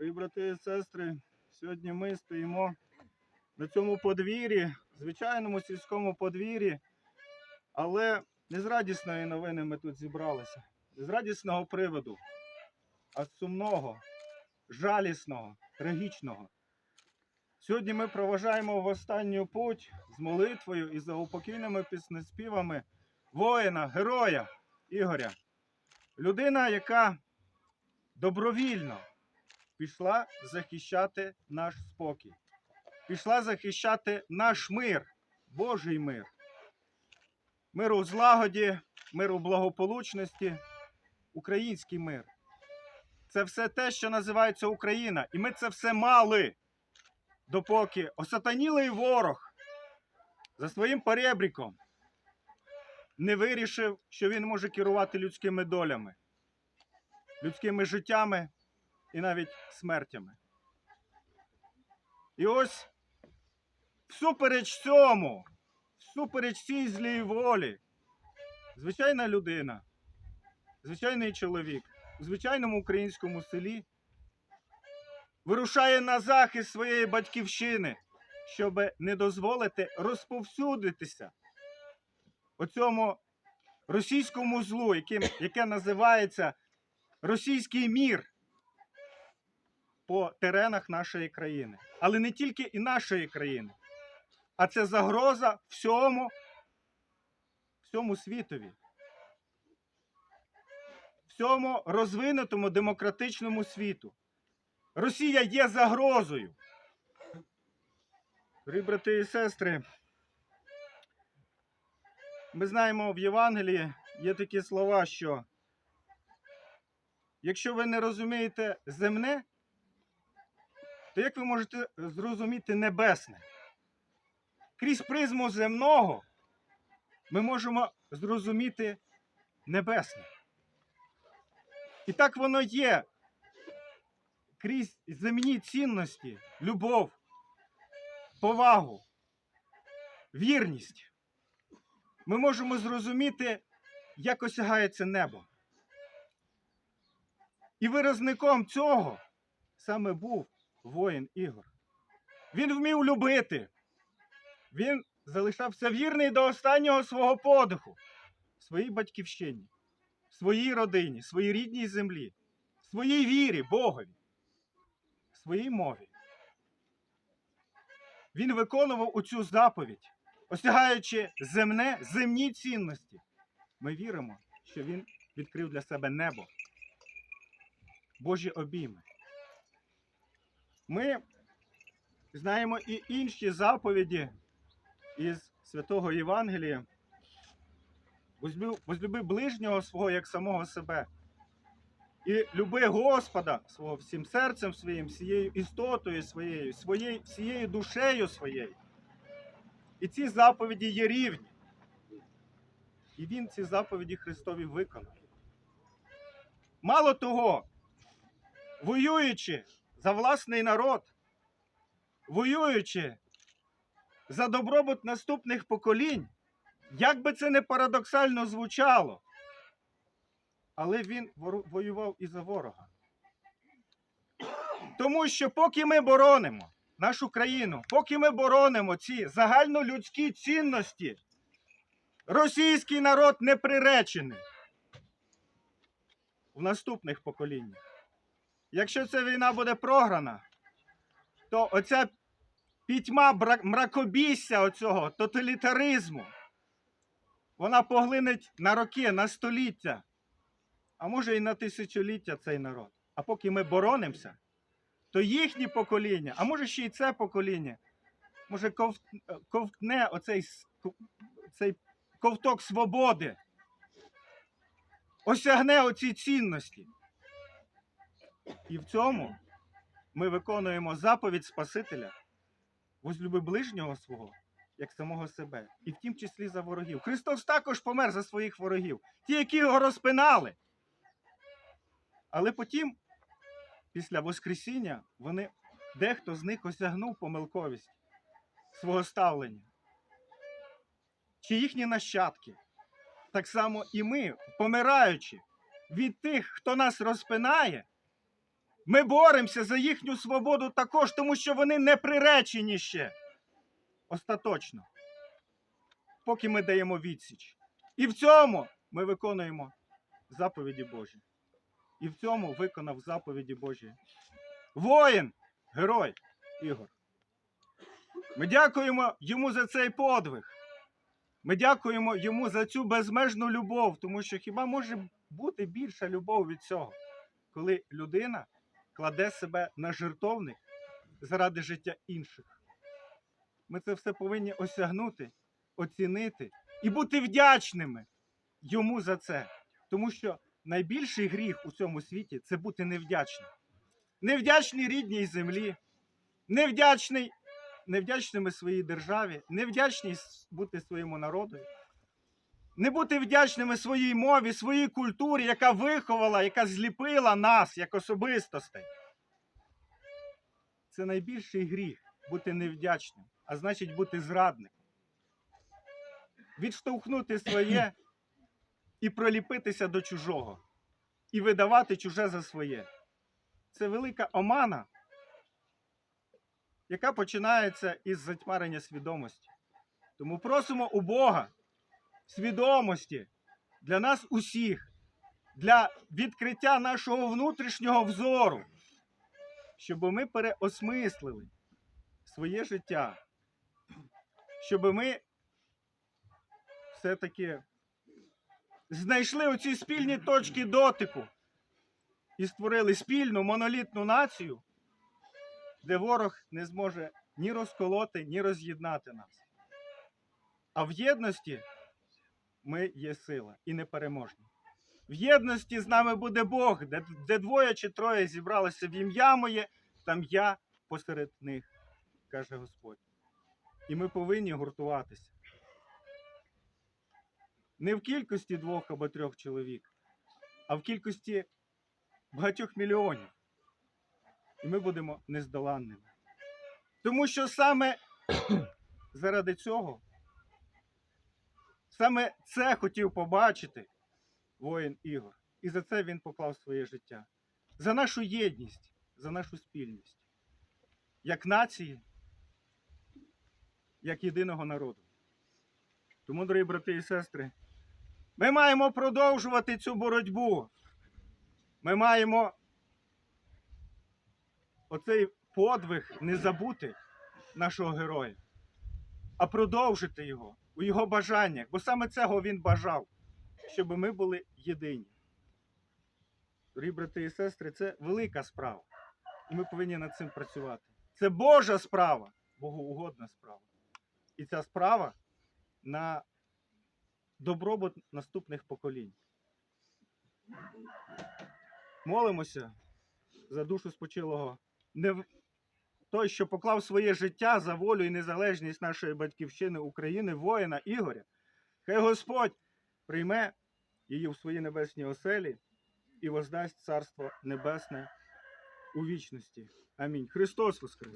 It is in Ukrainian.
Дорогі брати і сестри, сьогодні ми стоїмо на цьому подвір'ї, звичайному сільському подвір'ї, але не з радісної новини ми тут зібралися, не з радісного приводу, а з сумного, жалісного, трагічного. Сьогодні ми проважаємо в останню путь з молитвою і за упокійними піснеспівами воїна, героя Ігоря. Людина, яка добровільно пішла захищати наш спокій, пішла захищати наш мир, Божий мир, мир у злагоді, мир у благополучності, український мир. Це все те, що називається Україна. І ми це все мали, допоки осатанілий ворог за своїм перебріком не вирішив, що він може керувати людськими долями, людськими життями і навіть смертями. І ось всупереч цьому, всупереч цій злій волі, звичайна людина, звичайний чоловік у звичайному українському селі вирушає на захист своєї батьківщини, щоб не дозволити розповсюдитися оцьому російському злу, яким, яке називається російський мір по теренах нашої країни. Але не тільки і нашої країни, а це загроза всьому, всьому світові. Всьому розвинутому демократичному світу. Росія є загрозою. Дорогі брати і сестри, ми знаємо в Євангелії є такі слова, що якщо ви не розумієте земне, то як ви можете зрозуміти небесне? Крізь призму земного ми можемо зрозуміти небесне. І так воно є. Крізь земні цінності, любов, повагу, вірність. Ми можемо зрозуміти, як осягається небо. І виразником цього саме був воїн Ігор. Він вмів любити. Він залишався вірний до останнього свого подиху своїй батьківщині, своїй родині, своїй рідній землі, своїй вірі, Богові, своїй мові. Він виконував у цю заповідь, осягаючи земне, земні цінності. Ми віримо, що він відкрив для себе небо, Божі обійми. Ми знаємо і інші заповіді із святого Євангелія. Возлюби, ближнього свого як самого себе. І люби Господа свого всім серцем своїм, всією істотою своєю, своєю, всією душею своєю. І ці заповіді є рівні. І він ці заповіді Христові виконав. Мало того, воюючи за власний народ, воюючи за добробут наступних поколінь, як би це не парадоксально звучало, але він воював і за ворога. Тому що поки ми боронимо нашу країну, поки ми боронимо ці загальнолюдські цінності, російський народ не приречений в наступних поколіннях. Якщо ця війна буде програна, то оця пітьма мракобісся оцього тоталітаризму, вона поглинить на роки, на століття, а може і на тисячоліття цей народ. А поки ми боронимося, то їхні покоління, а може ще й це покоління, може ковтне оцей цей ковток свободи, осягне оці цінності. І в цьому ми виконуємо заповідь Спасителя, возлюби ближнього свого, як самого себе, і в тім числі за ворогів. Христос також помер за своїх ворогів, ті, які його розпинали. Але потім, після Воскресіння, вони, дехто з них осягнув помилковість свого ставлення. Чи їхні нащадки. Так само і ми, помираючи від тих, хто нас розпинає, Ми боремося за їхню свободу також, тому що вони не приречені ще. Остаточно. Поки ми даємо відсіч. І в цьому ми виконуємо заповіді Божі. І в цьому виконав заповіді Божі. Воїн, герой Ігор. Ми дякуємо йому за цей подвиг. Ми дякуємо йому за цю безмежну любов, тому що хіба може бути більша любов від цього, коли людина кладе себе на жертовник заради життя інших. Ми це все повинні осягнути, оцінити і бути вдячними йому за це. Тому що найбільший гріх у цьому світі це бути невдячним. Невдячний рідній землі, невдячний, невдячними своїй державі, невдячний бути своєму народу, не бути вдячними своїй мові, своїй культурі, яка виховала, яка зліпила нас як особистостей. Це найбільший гріх бути невдячним, а значить бути зрадником. Відштовхнути своє і проліпитися до чужого, і видавати чуже за своє. Це велика омана, яка починається із затьмарення свідомості. Тому просимо у Бога свідомості для нас усіх, для відкриття нашого внутрішнього взору, щоб ми переосмислили своє життя, щоб ми все-таки знайшли оці спільні точки дотику і створили спільну монолітну націю, де ворог не зможе ні розколоти, ні роз'єднати нас. А в єдності ми є сила і непереможні. В єдності з нами буде Бог, де, де двоє чи троє зібралися в ім'я моє, там я посеред них, каже Господь. І ми повинні гуртуватися. Не в кількості двох або трьох чоловік, а в кількості багатьох мільйонів. І ми будемо нездоланними. Тому що саме заради цього, саме це хотів побачити воїн Ігор. І за це він поклав своє життя. За нашу єдність, за нашу спільність. Як нації, як єдиного народу. Тому, дорогі брати і сестри, ми маємо продовжувати цю боротьбу. Ми маємо оцей подвиг не забути нашого героя, а продовжити його у його бажаннях, бо саме цього він бажав, щоб ми були єдині. Дорогі брати і сестри, це велика справа. І ми повинні над цим працювати. Це Божа справа, богоугодна справа. І ця справа на добробут наступних поколінь. Молимося за душу спочилого. Той, що поклав своє життя за волю і незалежність нашої батьківщини України, воїна Ігоря. Хай Господь прийме її в свої небесні оселі і воздасть Царство Небесне у вічності. Амінь. Христос! Воскрес!